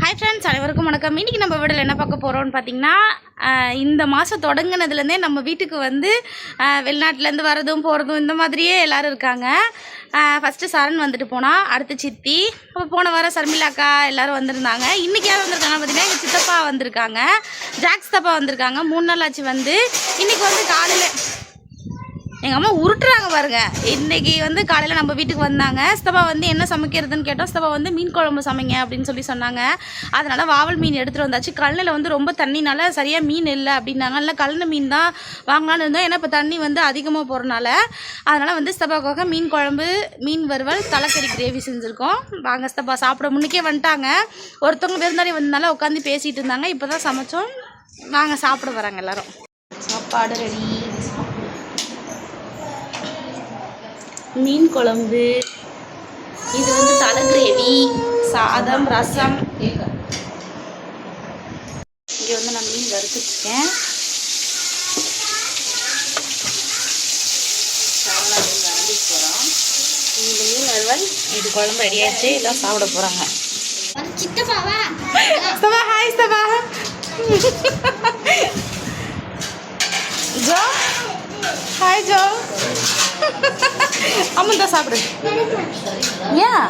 Hi friends அனைவருக்கும் வணக்கம். இன்றைக்கி நம்ம வீடில் என்ன பார்க்க போகிறோம்னு பார்த்தீங்கன்னா இந்த மாதம் தொடங்கினதுலேருந்தே நம்ம வீட்டுக்கு வந்து வெளிநாட்டிலேருந்து வரதும் போகிறதும் இந்த மாதிரியே எல்லோரும் இருக்காங்க. ஃபஸ்ட்டு சரண் வந்துட்டு போனால் அடுத்து சித்தி அப்போ போன வாரம் சர்மிலாக்கா எல்லோரும் வந்திருந்தாங்க. இன்றைக்கி யார் வந்திருக்காங்க பார்த்தீங்கன்னா எங்கள் சித்தப்பா வந்திருக்காங்க. ஜாக்ஸ் தப்பா வந்திருக்காங்க. மூணு நாள் ஆச்சு வந்து. இன்றைக்கி வந்து காலையில் எங்கள் அம்மா உருட்டுறாங்க பாருங்க. இன்னைக்கு வந்து காலையில் நம்ம வீட்டுக்கு வந்தாங்க. ஸ்தபா வந்து என்ன சமைக்கிறதுன்னு கேட்டோம். ஸ்தபா வந்து மீன் குழம்பு சமைங்க அப்படின்னு சொல்லி சொன்னாங்க. அதனால வாவல் மீன் எடுத்துகிட்டு வந்தாச்சு. கல்லில் வந்து ரொம்ப தண்ணினால சரியாக மீன் இல்லை அப்படின்னாங்க. இல்லை கல்ல மீன் தான் வாங்கலான்னு இருந்தோம். ஏன்னா இப்போ தண்ணி வந்து அதிகமாக போகிறனால அதனால் வந்து ஸ்தபாக்காக மீன் குழம்பு மீன் வறுவல் தலைக்கறி கிரேவி செஞ்சுருக்கோம். வாங்க ஸ்தபா சாப்பிட முன்னுக்கே வந்துட்டாங்க. ஒருத்தவங்க விருந்தாளி வந்தனால உட்காந்து பேசிகிட்டு இருந்தாங்க. இப்போ தான் சமைச்சோம். வாங்க சாப்பிட வராங்க எல்லாரும். சாப்பாடு ரெடி மீன் குழம்பு. இது வந்து தலை கிரேவி சாதம் ரசம். இங்கே வந்து நான் மீன் வறுத்துருக்கேன் இந்த மீன் இது குழம்பு ரெடி ஆயிடுச்சு. இதான் சாப்பிட போகிறாங்க ஹாய் ஸ்தபா ஜோ. ஹாய் ஜோ. அம்மன் தான் சாப்பிடு. ஏன்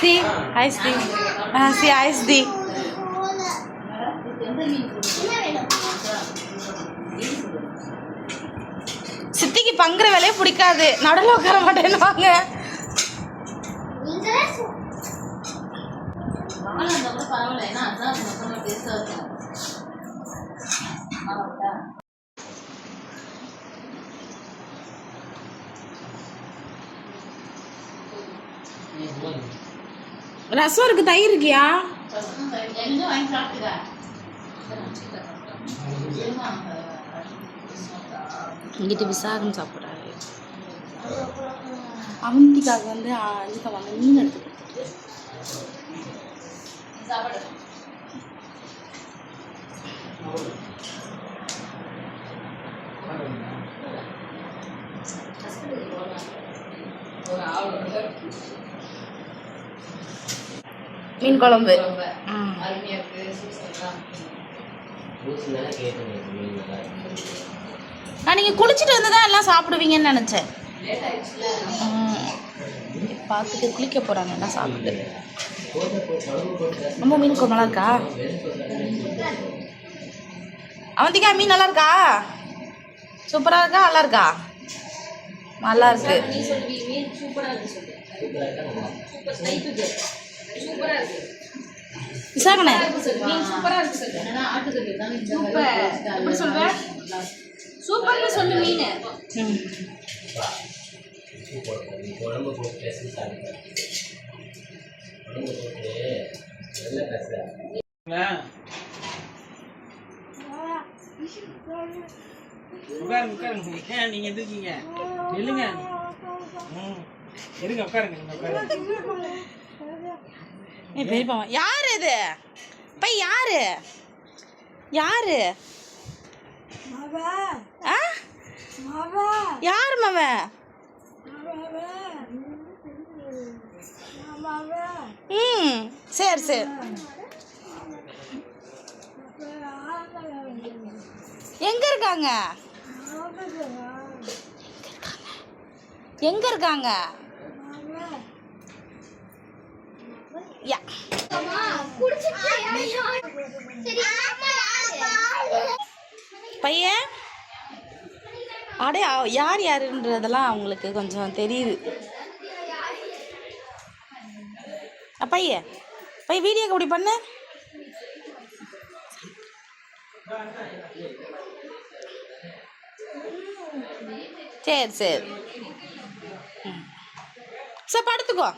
சி ஹாய் ஸ்தி ஆ சி ஹாய் ஸ்தி சித்திக்கு பங்குற வேலையே பிடிக்காது. நடுவில் உட்கார மாட்டேன்னுவாங்க. நீங்களே ரசம் இருக்கு தயிர் இருக்கியா? இங்கிட்டு விசாகம் சாப்பிட்றாரு. அவந்திக்காக வந்து அஞ்சுக்கா வாங்க மீன் எடுத்து கொடுத்துட்டு. மீன் குழம்பு. ம். நான் நீங்கள் குளிச்சுட்டு வந்து தான் எல்லாம் சாப்பிடுவீங்கன்னு நினச்சேன். பார்த்துட்டு குளிக்க போகிறாங்க எல்லாம் சாப்பிட்டு ரொம்ப மீன் குழம்பு நல்லா இருக்கா? அவந்திக்கா மீன் நல்லா இருக்கா? சூப்பராக இருக்கா? நல்லா இருக்கா? நல்லா இருக்கு. விசாகண்ணே. சூப்பர்னு சொல்லு மீன். ம் உட்காருங்க உட்காருங்க. ஏன் நீங்க எந்திரிக்கீங்க நில்லுங்க ம் இருங்க உட்காருங்க. நீங்க உட்காருங்க பெரியப்பா யார் இது? பை யாரு? யாரு ஆ? யார் மவன் ம் சரி சரி. எங்க இருக்காங்க? எங்க இருக்காங்க? யா. பையன்? அடே யார் யாருன்றதெல்லாம் அவங்களுக்கு கொஞ்சம் தெரியுது. அ, பைய வீடியோ அப்படி பண்ணு. சரி சரி. ம். சரி படுத்துக்கோ.